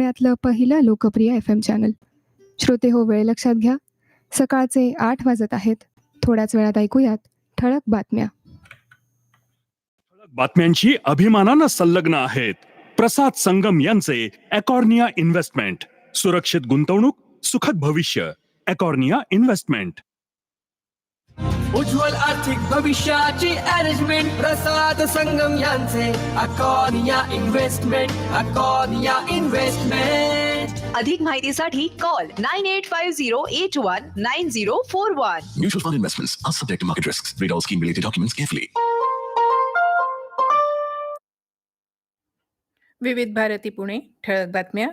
पुण्यातलं पहिलं लोकप्रिय एफ एम चॅनल. श्रोते हो वेळ लक्षात घ्या. सकाळचे आठ वाजत आहेत. थोड्याच वेळात ऐकूयात ठळक बातम्या. बातम्यांची अभिमानानं संलग्न आहेत. प्रसाद संगम यांचे अकॉर्निया इन्व्हेस्टमेंट. सुरक्षित गुंतवणूक सुखद भविष्य. अकॉर्निया इन्व्हेस्टमेंट. उज्ज्वल आर्थिक भविष्याची अरेंजमेंट प्रसाद संगम यांचे. अकॉनिया इन्व्हेस्टमेंट अकॉनिया इन्व्हेस्टमेंट अधिक माहितीसाठी call nine eight five zero eight one nine zero four one mutual fund investments are subject to market risk read all scheme related documents carefully. Vividh Bharati Pune ठळक बातम्या.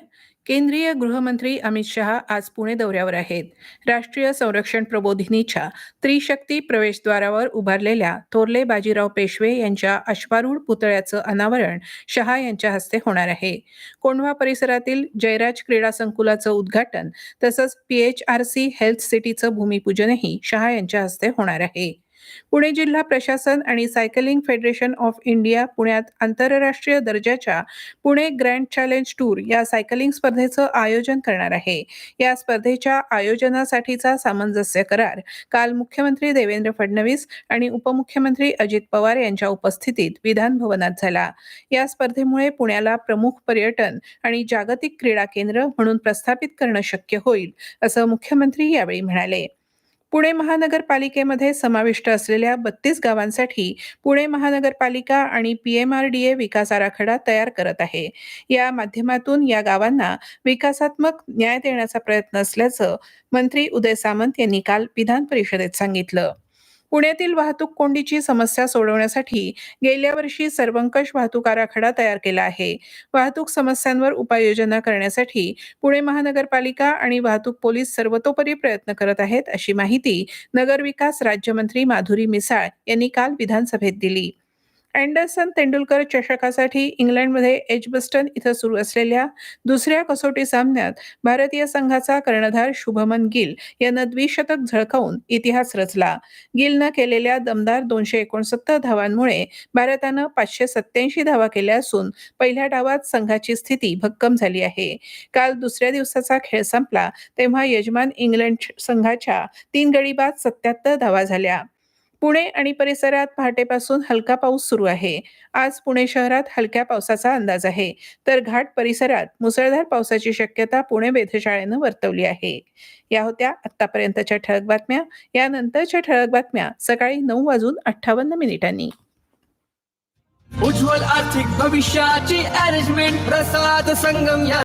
केंद्रीय गृहमंत्री अमित शहा आज पुणे दौऱ्यावर आहेत. राष्ट्रीय संरक्षण प्रबोधिनीच्या त्रिशक्ती प्रवेशद्वारावर उभारलेल्या थोरले बाजीराव पेशवे यांच्या अश्वारूढ पुतळ्याचं अनावरण शहा यांच्या हस्ते होणार आहे. कोंढवा परिसरातील जयराज क्रीडा संकुलाचं उद्घाटन तसंच पीएचआरसी हेल्थ सिटीचं भूमिपूजनही शहा यांच्या हस्ते होणार आहे. पुणे जिल्हा प्रशासन आणि सायकलिंग फेडरेशन ऑफ इंडिया पुण्यात आंतरराष्ट्रीय दर्जाच्या पुणे ग्रँड चॅलेंज टूर या सायकलिंग स्पर्धेचं आयोजन करणार आहे. या स्पर्धेच्या आयोजनासाठीचा सामंजस्य करार काल मुख्यमंत्री देवेंद्र फडणवीस आणि उपमुख्यमंत्री अजित पवार यांच्या उपस्थितीत विधान भवनात झाला. या स्पर्धेमुळे पुण्याला प्रमुख पर्यटन आणि जागतिक क्रीडा केंद्र म्हणून प्रस्थापित करणं शक्य होईल असं मुख्यमंत्री यावेळी म्हणाले. पुणे महानगरपालिकेमध्ये समाविष्ट असलेल्या बत्तीस गावांसाठी पुणे महानगरपालिका आणि पीएमआरडीए विकास आराखडा तयार करत आहे. या माध्यमातून या गावांना विकासात्मक न्याय देण्याचा प्रयत्न असल्याचं मंत्री उदय सामंत यांनी काल विधान परिषदेत सांगितलं. पुण्यातील वाहतूक कोंडीची समस्या सोडवण्यासाठी गेल्या वर्षी सर्वंकष वाहतूक आराखडा तयार केला आहे. वाहतूक समस्यांवर उपाययोजना करण्यासाठी पुणे महानगरपालिका आणि वाहतूक पोलीस सर्वतोपरी प्रयत्न करत आहेत अशी माहिती नगरविकास राज्यमंत्री माधुरी मिसाळ यांनी काल विधानसभेत दिली. अँडरसन तेंडुलकर चषकासाठी इंग्लंडमध्ये एजबस्टन इथं सुरू असलेल्या दुसऱ्या कसोटी सामन्यात भारतीय संघाचा कर्णधार शुभमन गिल यानं द्विशतक झळकावून इतिहास रचला. गिलनं केलेल्या दमदार दोनशे एकोणसत्तर धावांमुळे भारतानं पाचशे सत्याऐंशी धावा केल्या असून पहिल्या डावात संघाची स्थिती भक्कम झाली आहे. काल दुसऱ्या दिवसाचा खेळ संपला तेव्हा यजमान इंग्लंड संघाच्या तीन गडी बाद सत्याहत्तर धावा झाल्या. पुणे आणि परिसरात पहाटेपासून हलका पाऊस सुरू आहे. आज पुणे शहरात हलक्या पावसाचा अंदाज आहे. तर घाट परिसरात मुसळधार पावसाची शक्यता पुणे वेधशाळेनं वर्तवली आहे. या होत्या आतापर्यंतच्या ठळक बातम्या. यानंतरच्या ठळक बातम्या सकाळी नऊ वाजून अठ्ठावन्न मिनिटांनी. उज्ज्वल आर्थिक भविष्याची अरेंजमेंट प्रसाद संगम या